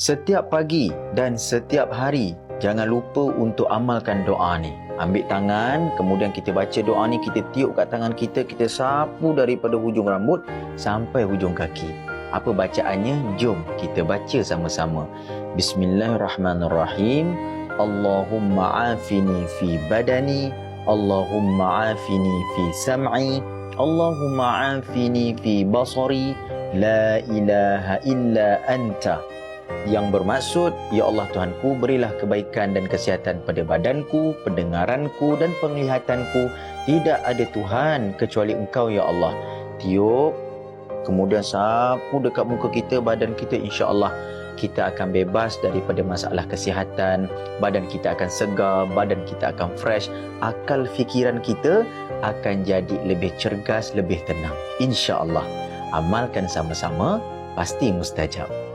Setiap pagi dan setiap hari jangan lupa untuk amalkan doa ni. Ambil tangan, kemudian kita baca doa ni, kita tiup kat tangan kita, kita sapu daripada hujung rambut sampai hujung kaki. Apa bacaannya? Jom kita baca sama-sama. Bismillahirrahmanirrahim. Allahumma afini fi badani, Allahumma afini fi sam'i, Allahumma afini fi basari, la ilaha illa anta yang bermaksud, Ya Allah Tuhanku, berilah kebaikan dan kesihatan pada badanku, pendengaranku dan penglihatanku. Tidak ada Tuhan kecuali Engkau, Ya Allah. Tiup, kemudian sapu dekat muka kita, badan kita, insya Allah kita akan bebas daripada masalah kesihatan, badan kita akan segar, badan kita akan fresh, akal fikiran kita akan jadi lebih cergas, lebih tenang. Insya Allah. Amalkan sama-sama, pasti mustajab.